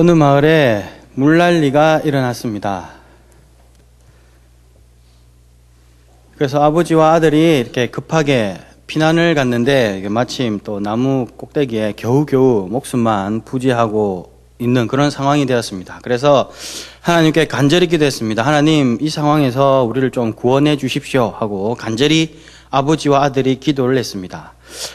어느 마을에 물난리가 일어났습니다. 그래서 아버지와 아들이 이렇게 급하게 피난을 갔는데 마침 또 나무 꼭대기에 겨우겨우 목숨만 부지하고 있는 그런 상황이 되었습니다. 그래서 하나님께 간절히 기도했습니다. 하나님 이 상황에서 우리를 좀 구원해 주십시오 하고 간절히 아버지와 아들이 기도를 했습니다.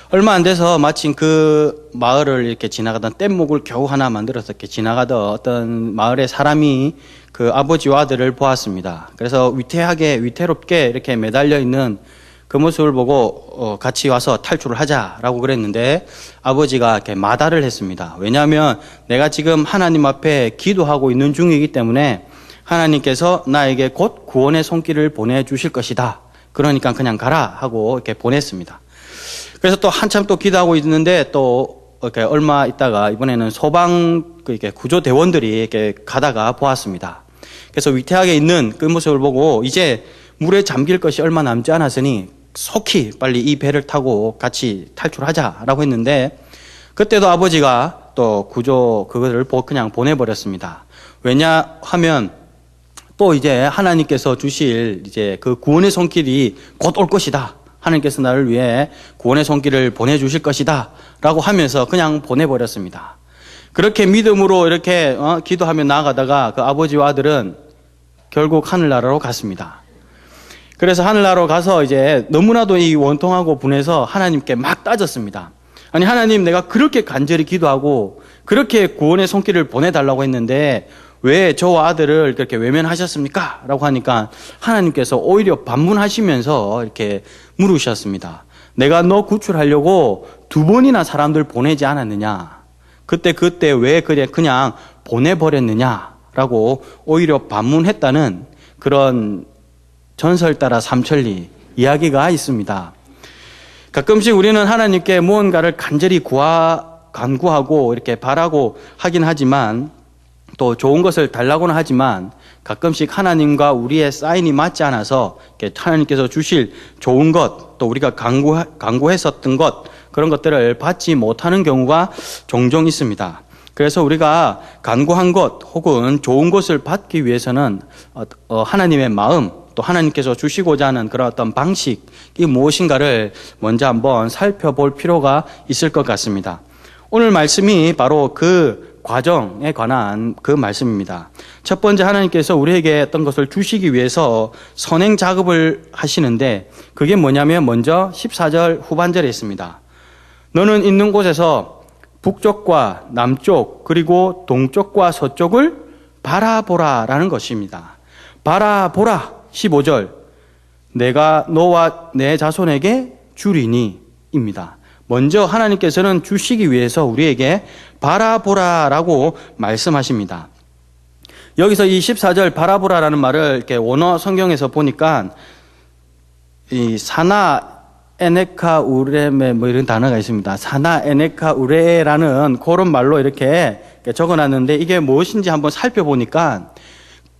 얼마 안 돼서 마침 그 마을을 이렇게 지나가던 뗏목을 겨우 하나 만들어서 이렇게 지나가던 어떤 마을의 사람이 그 아버지와 아들을 보았습니다. 그래서 위태하게 위태롭게 이렇게 매달려 있는 그 모습을 보고 어, 같이 와서 탈출을 하자라고 그랬는데 아버지가 이렇게 마다를 했습니다. 왜냐하면 내가 지금 하나님 앞에 기도하고 있는 중이기 때문에 하나님께서 나에게 곧 구원의 손길을 보내 주실 것이다. 그러니까 그냥 가라 하고 이렇게 보냈습니다. 그래서 또 한참 또 기도하고 있는데 또 이렇게 얼마 있다가 이번에는 소방 그 이렇게 구조 대원들이 이렇게 가다가 보았습니다. 그래서 위태하게 있는 그 모습을 보고 이제 물에 잠길 것이 얼마 남지 않았으니 속히 빨리 이 배를 타고 같이 탈출하자라고 했는데 그때도 아버지가 또 구조 그것을 그냥 보내버렸습니다. 왜냐 하면 또 이제 하나님께서 주실 이제 그 구원의 손길이 곧 올 것이다. 하나님께서 나를 위해 구원의 손길을 보내주실 것이다. 라고 하면서 그냥 보내버렸습니다. 그렇게 믿음으로 이렇게 어, 기도하며 나아가다가 그 아버지와 아들은 결국 하늘나라로 갔습니다. 그래서 하늘나라로 가서 이제 너무나도 이 원통하고 분해서 하나님께 막 따졌습니다. 아니, 하나님 내가 그렇게 간절히 기도하고 그렇게 구원의 손길을 보내달라고 했는데 왜 저와 아들을 그렇게 외면하셨습니까? 라고 하니까 하나님께서 오히려 반문하시면서 이렇게 물으셨습니다. 내가 너 구출하려고 두 번이나 사람들 보내지 않았느냐? 그때 그때 왜 그냥 그냥 보내버렸느냐? 라고 오히려 반문했다는 그런 전설 따라 삼천리 이야기가 있습니다. 가끔씩 우리는 하나님께 무언가를 간절히 구하, 간구하고 이렇게 바라고 하긴 하지만 또 좋은 것을 달라고는 하지만 가끔씩 하나님과 우리의 사인이 맞지 않아서 하나님께서 주실 좋은 것, 또 우리가 강구, 강구했었던 것, 그런 것들을 받지 못하는 경우가 종종 있습니다. 그래서 우리가 간구한 것 혹은 좋은 것을 받기 위해서는 어, 어, 하나님의 마음, 또 하나님께서 주시고자 하는 그런 어떤 방식이 무엇인가를 먼저 한번 살펴볼 필요가 있을 것 같습니다. 오늘 말씀이 바로 그 과정에 관한 그 말씀입니다. 첫 번째 하나님께서 우리에게 어떤 것을 주시기 위해서 선행 작업을 하시는데 그게 뭐냐면 먼저 14절 후반절에 있습니다. 너는 있는 곳에서 북쪽과 남쪽 그리고 동쪽과 서쪽을 바라보라라는 것입니다. 바라보라 15절 내가 너와 내 자손에게 주리니입니다. 먼저 하나님께서는 주시기 위해서 우리에게 바라보라라고 말씀하십니다. 여기서 이 14절 바라보라라는 말을 이렇게 원어 성경에서 보니까 이 사나 에네카 우레메 뭐 이런 단어가 있습니다. 사나 에네카 우레라는 그런 말로 이렇게 적어놨는데 이게 무엇인지 한번 살펴보니까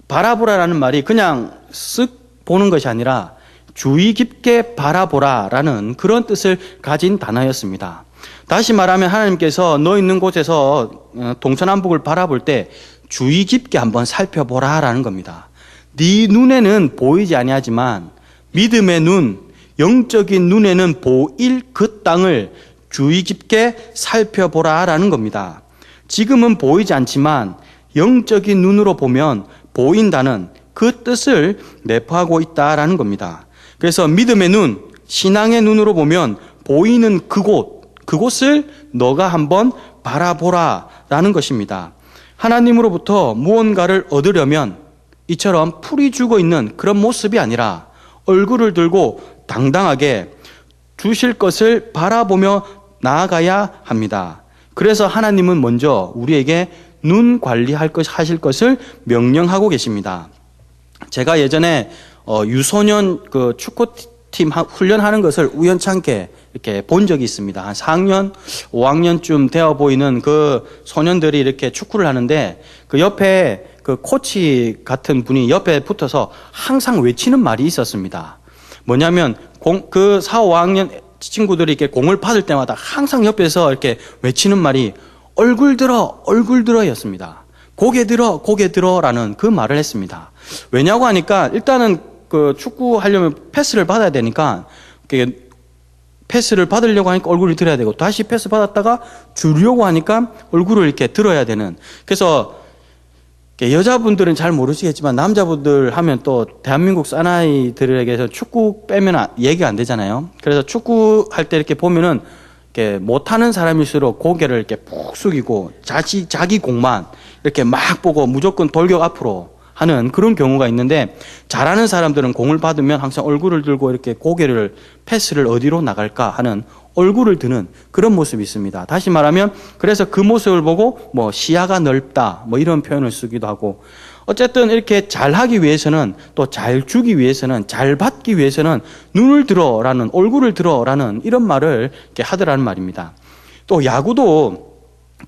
바라보라라는 말이 그냥 쓱 보는 것이 아니라 주의 깊게 바라보라 라는 그런 뜻을 가진 단어였습니다. 다시 말하면 하나님께서 너 있는 곳에서 어, 동서남북을 바라볼 때 주의 깊게 한번 살펴보라 라는 겁니다. 네 눈에는 보이지 아니하지만 믿음의 눈, 영적인 눈에는 보일 그 땅을 주의 깊게 살펴보라 라는 겁니다. 지금은 보이지 않지만 영적인 눈으로 보면 보인다는 그 뜻을 내포하고 있다라는 겁니다. 그래서 믿음의 눈, 신앙의 눈으로 보면 보이는 그곳, 그곳을 너가 한번 바라보라 라는 것입니다. 하나님으로부터 무언가를 얻으려면 이처럼 풀이 죽어 있는 그런 모습이 아니라 얼굴을 들고 당당하게 주실 것을 바라보며 나아가야 합니다. 그래서 하나님은 먼저 우리에게 눈 관리할 것 하실 것을 명령하고 계십니다. 제가 예전에 어, 유소년 그 축구팀 훈련하는 것을 우연찮게 이렇게 본 적이 있습니다. 한 4학년, 5학년쯤 되어 보이는 그 소년들이 이렇게 축구를 하는데 그 옆에 그 코치 같은 분이 옆에 붙어서 항상 외치는 말이 있었습니다. 뭐냐면 공, 그 4, 5학년 친구들이 이렇게 공을 받을 때마다 항상 옆에서 이렇게 외치는 말이 얼굴 들어, 얼굴 들어 였습니다. 고개 들어, 고개 들어라는 그 말을 했습니다. 왜냐고 하니까 일단은 그 축구 하려면 패스를 받아야 되니까 그게 패스를 받으려고 하니까 얼굴을 들어야 되고 다시 패스 받았다가 주려고 하니까 얼굴을 이렇게 들어야 되는. 그래서 여자분들은 잘 모르시겠지만 남자분들 하면 또 대한민국 사나이들에게서 축구 빼면 아- 얘기가 안 되잖아요. 그래서 축구 할 때 이렇게 보면은 이렇게 못하는 사람일수록 고개를 이렇게 푹 숙이고 자기 자기 공만 이렇게 막 보고 무조건 돌격 앞으로 하는 그런 경우가 있는데 잘하는 사람들은 공을 받으면 항상 얼굴을 들고 이렇게 고개를 패스를 어디로 나갈까 하는 얼굴을 드는 그런 모습이 있습니다. 다시 말하면 그래서 그 모습을 보고 뭐 시야가 넓다 뭐 이런 표현을 쓰기도 하고 어쨌든 이렇게 잘하기 위해서는 또 잘 주기 위해서는 잘 받기 위해서는 눈을 들어라는 얼굴을 들어라는 이런 말을 이렇게 하더라는 말입니다. 또 야구도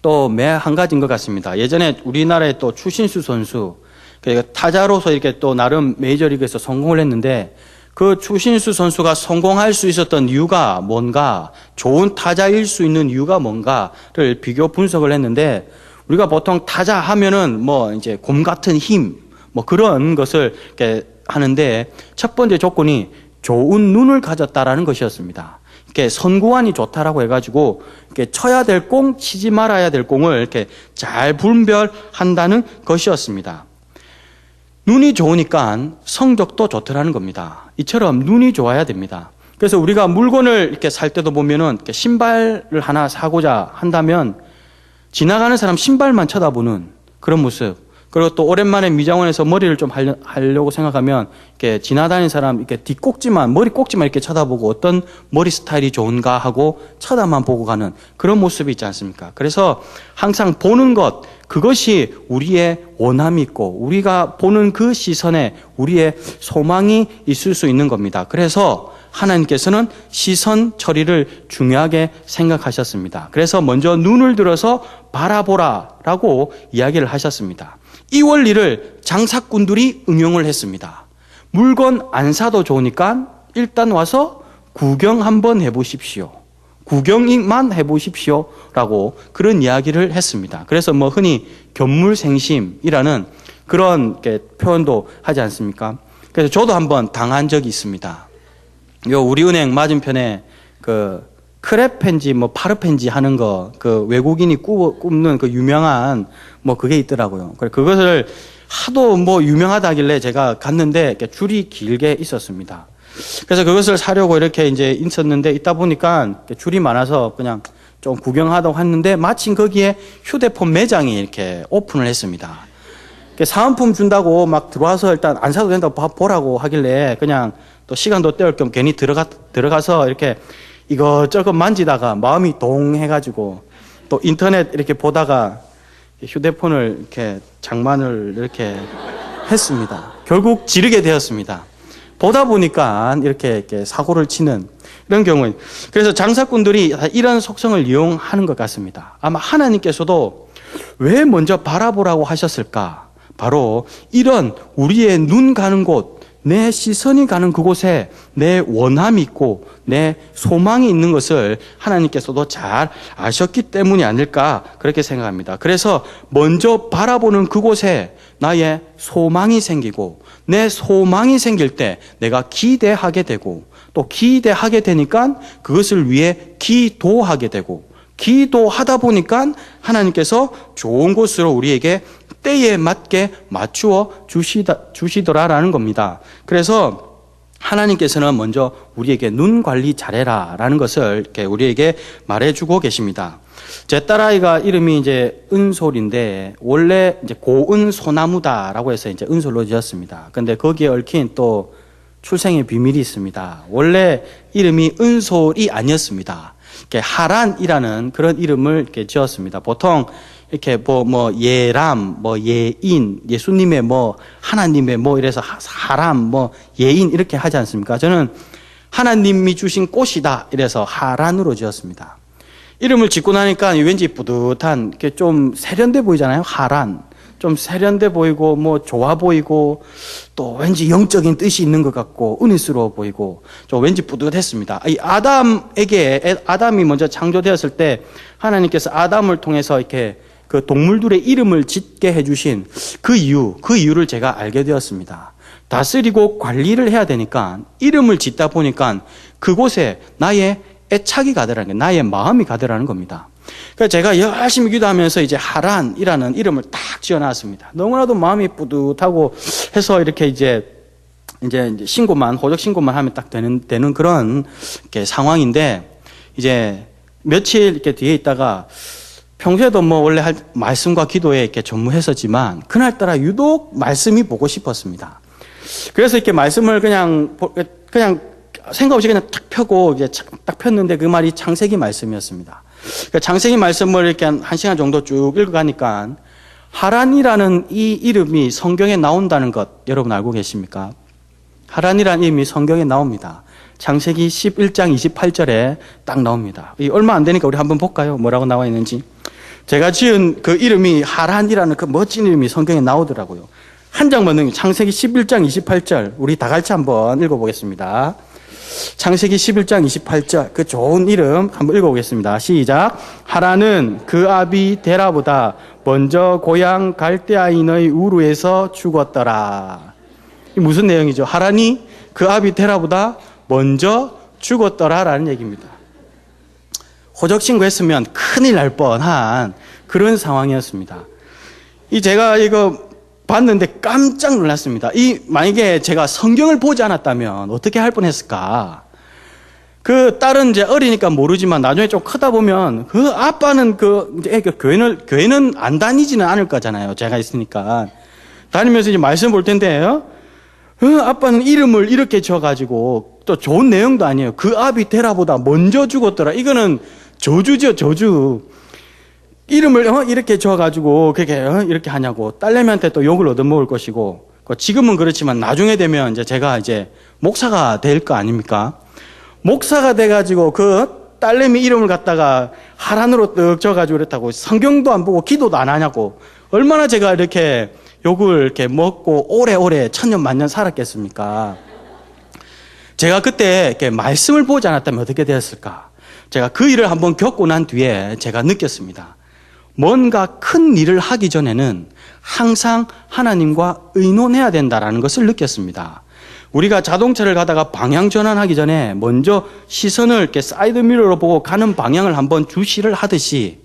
또 매 한 가지인 것 같습니다. 예전에 우리나라의 또 추신수 선수 그러니까 타자로서 이렇게 또 나름 메이저리그에서 성공을 했는데 그 추신수 선수가 성공할 수 있었던 이유가 뭔가 좋은 타자일 수 있는 이유가 뭔가를 비교 분석을 했는데 우리가 보통 타자 하면은 뭐 이제 곰 같은 힘 뭐 그런 것을 이렇게 하는데 첫 번째 조건이 좋은 눈을 가졌다라는 것이었습니다. 이렇게 선구안이 좋다라고 해가지고 이렇게 쳐야 될 공, 치지 말아야 될 공을 이렇게 잘 분별한다는 것이었습니다. 눈이 좋으니까 성적도 좋더라는 겁니다. 이처럼 눈이 좋아야 됩니다. 그래서 우리가 물건을 이렇게 살 때도 보면은 신발을 하나 사고자 한다면 지나가는 사람 신발만 쳐다보는 그런 모습. 그리고 또 오랜만에 미장원에서 머리를 좀 하려, 하려고 생각하면 이렇게 지나다니는 사람 이렇게 뒷꼭지만 머리 꼭지만 이렇게 쳐다보고 어떤 머리 스타일이 좋은가 하고 쳐다만 보고 가는 그런 모습이 있지 않습니까? 그래서 항상 보는 것 그것이 우리의 원함이 있고 우리가 보는 그 시선에 우리의 소망이 있을 수 있는 겁니다. 그래서 하나님께서는 시선 처리를 중요하게 생각하셨습니다. 그래서 먼저 눈을 들어서 바라보라라고 이야기를 하셨습니다. 이 원리를 장사꾼들이 응용을 했습니다. 물건 안 사도 좋으니까 일단 와서 구경 한번 해보십시오. 구경만 해보십시오. 라고 그런 이야기를 했습니다. 그래서 뭐 흔히 견물생심이라는 그런 표현도 하지 않습니까? 그래서 저도 한번 당한 적이 있습니다. 요 우리은행 맞은편에 그 크랩 펜지 뭐 파르 펜지 하는 거 그 외국인이 꾸, 굽는 그 유명한 뭐 그게 있더라고요. 그래 그것을 하도 뭐 유명하다길래 제가 갔는데 줄이 길게 있었습니다. 그래서 그것을 사려고 이렇게 이제 있었는데 있다 보니까 줄이 많아서 그냥 좀 구경하다고 했는데 마침 거기에 휴대폰 매장이 이렇게 오픈을 했습니다. 사은품 준다고 막 들어와서 일단 안 사도 된다고 보라고 하길래 그냥 또 시간도 때울 겸 괜히 들어가, 들어가서 이렇게 이것저것 만지다가 마음이 동해가지고 또 인터넷 이렇게 보다가 휴대폰을 이렇게 장만을 이렇게 했습니다. 결국 지르게 되었습니다. 보다 보니까 이렇게, 이렇게 사고를 치는 이런 경우에 그래서 장사꾼들이 이런 속성을 이용하는 것 같습니다. 아마 하나님께서도 왜 먼저 바라보라고 하셨을까? 바로 이런 우리의 눈 가는 곳, 내 시선이 가는 그곳에 내 원함이 있고 내 소망이 있는 것을 하나님께서도 잘 아셨기 때문이 아닐까 그렇게 생각합니다. 그래서 먼저 바라보는 그곳에 나의 소망이 생기고 내 소망이 생길 때 내가 기대하게 되고 또 기대하게 되니까 그것을 위해 기도하게 되고 기도하다 보니까 하나님께서 좋은 곳으로 우리에게 때에 맞게 맞추어 주시다, 주시더라라는 겁니다. 그래서 하나님께서는 먼저 우리에게 눈 관리 잘해라 라는 것을 이렇게 우리에게 말해주고 계십니다. 제 딸아이가 이름이 이제 은솔인데 원래 이제 고은 소나무다라고 해서 이제 은솔로 지었습니다. 근데 거기에 얽힌 또 출생의 비밀이 있습니다. 원래 이름이 은솔이 아니었습니다. 이렇게 하란이라는 그런 이름을 이렇게 지었습니다. 보통 이렇게 뭐, 뭐, 예람, 뭐, 예인, 예수님의 뭐, 하나님의 뭐, 이래서 하람, 뭐, 예인, 이렇게 하지 않습니까? 저는 하나님이 주신 꽃이다. 이래서 하란으로 지었습니다. 이름을 짓고 나니까 왠지 뿌듯한, 이렇게 좀 세련돼 보이잖아요. 하란. 좀 세련돼 보이고, 뭐, 좋아 보이고, 또 왠지 영적인 뜻이 있는 것 같고, 은혜스러워 보이고, 좀 왠지 뿌듯했습니다. 이 아담에게, 아담이 먼저 창조되었을 때, 하나님께서 아담을 통해서 이렇게 그 동물들의 이름을 짓게 해주신 그 이유, 그 이유를 제가 알게 되었습니다. 다스리고 관리를 해야 되니까 이름을 짓다 보니까 그곳에 나의 애착이 가더라는 게 나의 마음이 가더라는 겁니다. 그래서 제가 열심히 기도하면서 이제 하란이라는 이름을 딱 지어놨습니다. 너무나도 마음이 뿌듯하고 해서 이렇게 이제 이제 신고만 호적 신고만 하면 딱 되는 되는 그런 상황인데 이제 며칠 이렇게 뒤에 있다가 평소에도 뭐 원래 할 말씀과 기도에 이렇게 전무했었지만 그날따라 유독 말씀이 보고 싶었습니다. 그래서 이렇게 말씀을 그냥 그냥 생각 없이 그냥 탁 펴고 이제 딱 폈는데 그 말이 창세기 말씀이었습니다. 그러니까 창세기 말씀을 이렇게 한, 한 시간 정도 쭉 읽어가니까 하란이라는 이 이름이 성경에 나온다는 것 여러분 알고 계십니까? 하란이라는 이름이 성경에 나옵니다. 창세기 11장 28절에 딱 나옵니다. 얼마 안 되니까 우리 한번 볼까요? 뭐라고 나와 있는지. 제가 지은 그 이름이 하란이라는 그 멋진 이름이 성경에 나오더라고요. 한 장만 넣으면 창세기 11장 28절 우리 다 같이 한번 읽어보겠습니다. 창세기 11장 28절 그 좋은 이름 한번 읽어보겠습니다. 시작. 하라는 그 아비 데라보다 먼저 고향 갈대아인의 우루에서 죽었더라. 무슨 내용이죠? 하라니 그 아비 데라보다 먼저 죽었더라라는 얘기입니다. 호적 신고했으면 큰일 날 뻔한 그런 상황이었습니다. 이 제가 이거 봤는데 깜짝 놀랐습니다. 이 만약에 제가 성경을 보지 않았다면 어떻게 할 뻔했을까? 그 딸은 이제 어리니까 모르지만 나중에 좀 크다 보면 그 아빠는 그 이제 교회는 교회는 안 다니지는 않을 거잖아요. 제가 있으니까 다니면서 이제 말씀 볼 텐데요. 그 아빠는 이름을 이렇게 지어가지고 또 좋은 내용도 아니에요. 그 아비 테라보다 먼저 죽었더라. 이거는 저주죠, 저주. 이름을 어, 이렇게 줘가지고 그렇게 어, 이렇게 하냐고 딸내미한테 또 욕을 얻어먹을 것이고 그 지금은 그렇지만 나중에 되면 이제 제가 이제 목사가 될 거 아닙니까? 목사가 돼가지고 그 딸내미 이름을 갖다가 하란으로 떡 져가지고 그랬다고 성경도 안 보고 기도도 안 하냐고 얼마나 제가 이렇게 욕을 이렇게 먹고 오래오래 천년 만년 살았겠습니까? 제가 그때 이렇게 말씀을 보지 않았다면 어떻게 되었을까? 제가 그 일을 한번 겪고 난 뒤에 제가 느꼈습니다. 뭔가 큰 일을 하기 전에는 항상 하나님과 의논해야 된다라는 것을 느꼈습니다. 우리가 자동차를 가다가 방향 전환하기 전에 먼저 시선을 이렇게 사이드 미러로 보고 가는 방향을 한번 주시를 하듯이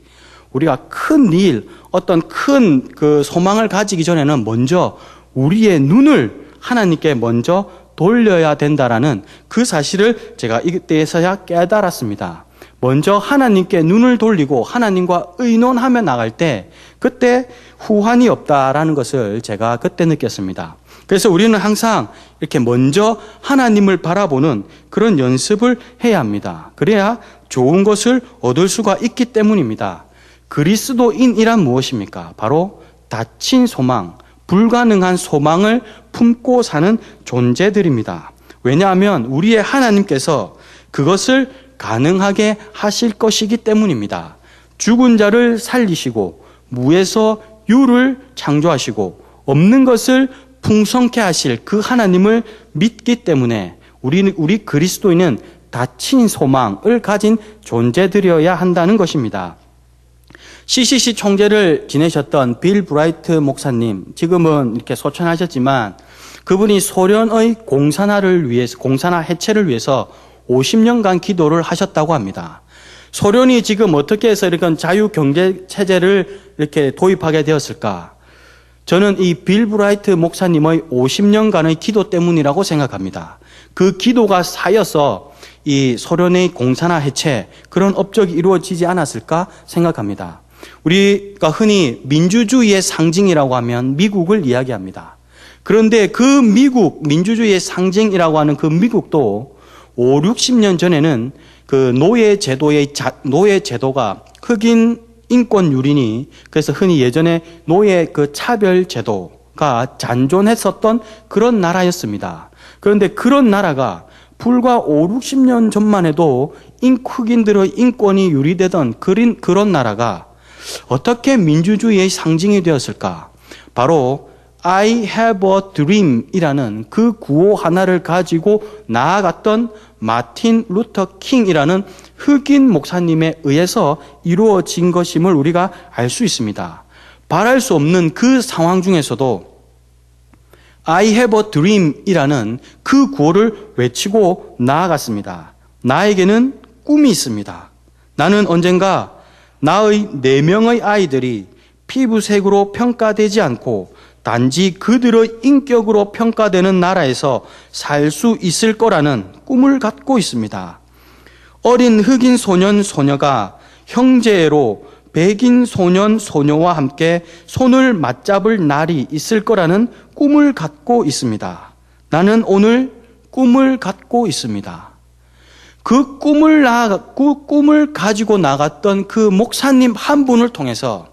우리가 큰 일, 어떤 큰 그 소망을 가지기 전에는 먼저 우리의 눈을 하나님께 먼저 돌려야 된다라는 그 사실을 제가 이때에서야 깨달았습니다. 먼저 하나님께 눈을 돌리고 하나님과 의논하며 나갈 때 그때 후환이 없다라는 것을 제가 그때 느꼈습니다. 그래서 우리는 항상 이렇게 먼저 하나님을 바라보는 그런 연습을 해야 합니다. 그래야 좋은 것을 얻을 수가 있기 때문입니다. 그리스도인이란 무엇입니까? 바로 닫힌 소망, 불가능한 소망을 품고 사는 존재들입니다. 왜냐하면 우리의 하나님께서 그것을 가능하게 하실 것이기 때문입니다. 죽은 자를 살리시고 무에서 유를 창조하시고 없는 것을 풍성케 하실 그 하나님을 믿기 때문에 우리 우리 그리스도인은 닫힌 소망을 가진 존재들이어야 한다는 것입니다. CCC 총재를 지내셨던 빌 브라이트 목사님, 지금은 이렇게 소천하셨지만 그분이 소련의 공산화를 위해서, 공산화 해체를 위해서 50년간 기도를 하셨다고 합니다. 소련이 지금 어떻게 해서 이렇게 자유 경제 체제를 이렇게 도입하게 되었을까? 저는 이 빌 브라이트 목사님의 50년간의 기도 때문이라고 생각합니다. 그 기도가 쌓여서 이 소련의 공산화 해체 그런 업적이 이루어지지 않았을까 생각합니다. 우리가 흔히 민주주의의 상징이라고 하면 미국을 이야기합니다. 그런데 그 미국, 민주주의의 상징이라고 하는 그 미국도 5, 60년 전에는 그 노예 제도의 자, 노예 제도가 흑인 인권 유린이 그래서 흔히 예전에 노예 그 차별 제도가 잔존했었던 그런 나라였습니다. 그런데 그런 나라가 불과 5, 60년 전만 해도 인, 흑인들의 인권이 유리되던 그린, 그런 나라가 어떻게 민주주의의 상징이 되었을까? 바로 I have a dream 이라는 그 구호 하나를 가지고 나아갔던 마틴 루터 킹이라는 흑인 목사님에 의해서 이루어진 것임을 우리가 알 수 있습니다. 바랄 수 없는 그 상황 중에서도 I have a dream 이라는 그 구호를 외치고 나아갔습니다. 나에게는 꿈이 있습니다. 나는 언젠가 나의 네 명의 아이들이 피부색으로 평가되지 않고 단지 그들의 인격으로 평가되는 나라에서 살 수 있을 거라는 꿈을 갖고 있습니다. 어린 흑인 소년 소녀가 형제로 백인 소년 소녀와 함께 손을 맞잡을 날이 있을 거라는 꿈을 갖고 있습니다. 나는 오늘 꿈을 갖고 있습니다. 그 꿈을 나, 그 꿈을 가지고 나갔던 그 목사님 한 분을 통해서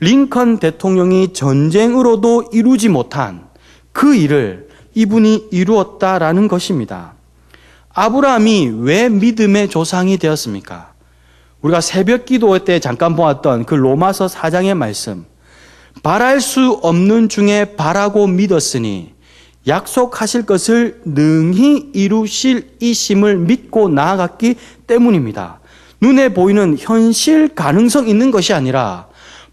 링컨 대통령이 전쟁으로도 이루지 못한 그 일을 이분이 이루었다라는 것입니다. 아브라함이 왜 믿음의 조상이 되었습니까? 우리가 새벽 기도 때 잠깐 보았던 그 로마서 4장의 말씀. 바랄 수 없는 중에 바라고 믿었으니 약속하실 것을 능히 이루실 이심을 믿고 나아갔기 때문입니다. 눈에 보이는 현실 가능성 있는 것이 아니라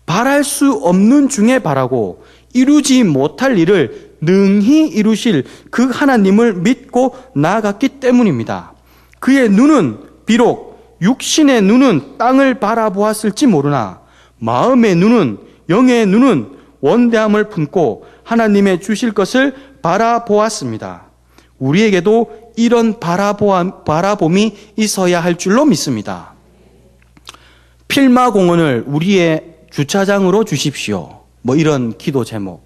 바랄 수 없는 중에 바라고 이루지 못할 일을 능히 이루실 그 하나님을 믿고 나아갔기 때문입니다. 그의 눈은 비록 육신의 눈은 땅을 바라보았을지 모르나 마음의 눈은 영의 눈은 원대함을 품고 하나님의 주실 것을 바라보았습니다. 우리에게도 이런 바라봄이 있어야 할 줄로 믿습니다. 필마공원을 우리의 주차장으로 주십시오. 뭐 이런 기도 제목.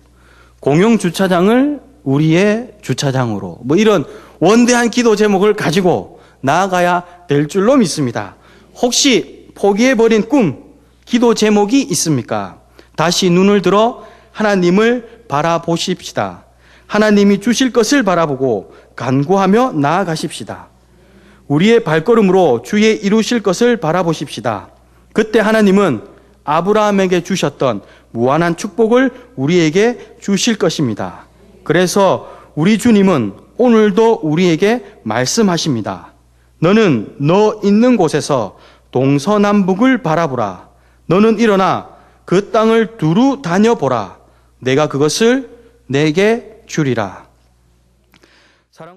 공용 주차장을 우리의 주차장으로. 뭐 이런 원대한 기도 제목을 가지고 나아가야 될 줄로 믿습니다. 혹시 포기해버린 꿈, 기도 제목이 있습니까? 다시 눈을 들어 하나님을 바라보십시다. 하나님이 주실 것을 바라보고 간구하며 나아가십시다. 우리의 발걸음으로 주의 이루실 것을 바라보십시다. 그때 하나님은 아브라함에게 주셨던 무한한 축복을 우리에게 주실 것입니다. 그래서 우리 주님은 오늘도 우리에게 말씀하십니다. 너는 너 있는 곳에서 동서남북을 바라보라. 너는 일어나 그 땅을 두루 다녀보라. 내가 그것을 내게 주리라.